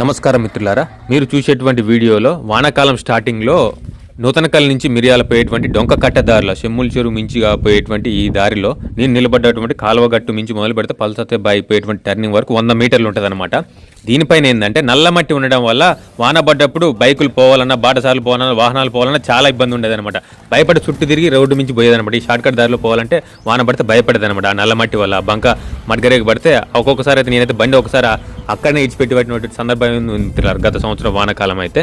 నమస్కారం మిత్రులారా. మీరు చూసేటువంటి వీడియోలో వానాకాలం స్టార్టింగ్లో నూతనకల్ నుంచి మిరియాల పోయేటువంటి డొంక కట్ట దారిలో చెమ్ముల చెరువు మించిగా పోయేటువంటి ఈ దారిలో నేను నిలబడ్డటువంటి కాలువగట్టు మించి మొదలు పెడితే పల్సతే బాయి పోయేటువంటి టర్నింగ్ వరకు వంద మీటర్లు ఉంటుందన్నమాట. దీనిపైన ఏంటంటే నల్ల మట్టి ఉండడం వల్ల వాన పడ్డప్పుడు బైకులు పోవాలన్నా బాటసార్లు పోవాలన్నా వాహనాలు పోవాలన్నా చాలా ఇబ్బంది ఉండేదన్నమాట. భయపడి చుట్టూ తిరిగి రోడ్డు మించి పోయేదన్నమాట. ఈ షార్ట్కట్ దారిలో పోవాలంటే వాన పడితే భయపడదనమాట ఆ నల్ల మట్టి వల్ల. బంక మడగరేకి పడితే ఒక్కొక్కసారి అయితే నేనైతే బండి ఒకసారి అక్కడనే ఇచ్చిపెట్టి సందర్భం ఉంది గత సంవత్సరం వానాకాలం అయితే.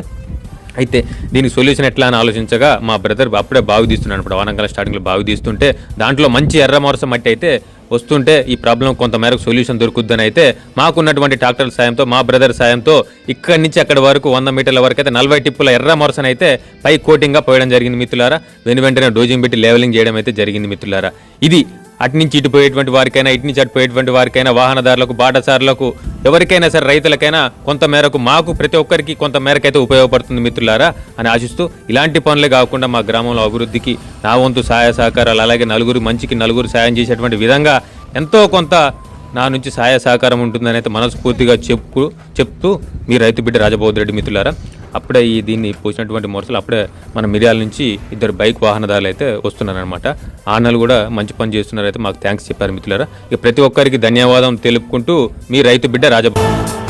అయితే దీనికి సొల్యూషన్ ఎట్లా అని ఆలోచించగా మా బ్రదర్ అప్పుడే బావి తీస్తున్నాను ఇప్పుడు వానాకాలం స్టార్టింగ్లో బావి తీస్తుంటే దాంట్లో మంచి ఎర్ర మొరస మట్టి అయితే వస్తుంటే ఈ ప్రాబ్లం కొంత మేరకు సొల్యూషన్ దొరుకుద్దని అయితే మాకున్నటువంటి డాక్టర్ల సాయంతో మా బ్రదర్ సాయంతో ఇక్కడి నుంచి అక్కడి వరకు వంద మీటర్ల వరకు అయితే నలభై టిప్పుల ఎర్ర మొరసన అయితే పై కోటింగ్గా పోయడం జరిగింది మిత్రులారా. వెను వెంటనే డోజింగ్ పెట్టి లెవెలింగ్ చేయడం అయితే జరిగింది మిత్రులారా. ఇది అటు నుంచి ఇటు పోయేటువంటి వారికైనా ఇటు నుంచి అటు పోయేటువంటి వారికైనా వాహనదారులకు బాటసారులకు ఎవరికైనా సరే రైతులకైనా కొంత మేరకు మాకు ప్రతి ఒక్కరికి కొంత మేరకైతే అయితే ఉపయోగపడుతుంది మిత్రులారా అని ఆశిస్తూ ఇలాంటి పనులే కాకుండా మా గ్రామంలో అభివృద్ధికి నా వంతు సహాయ సహకారాలు అలాగే నలుగురు మంచికి నలుగురు సాయం చేసేటువంటి విధంగా ఎంతో కొంత నా నుంచి సహాయ సహకారం ఉంటుందని అయితే మనస్ఫూర్తిగా చెప్పు చెప్తూ మీ రైతు బిడ్డ రాజబోద్రెడ్డి మిత్రులారా. అప్పుడే ఈ దీన్ని పోసినటువంటి మొరసలు అప్పుడే మన మిర్యాల నుంచి ఇద్దరు బైక్ వాహనదారులు అయితే వస్తున్నారనమాట ఆనలు కూడా మంచి పని చేస్తున్నారైతే మాకు థ్యాంక్స్ చెప్పారు మిత్రులారా. ఇక ప్రతి ఒక్కరికి ధన్యవాదం తెలుపుకుంటూ మీ రైతు బిడ్డ రాజభవన్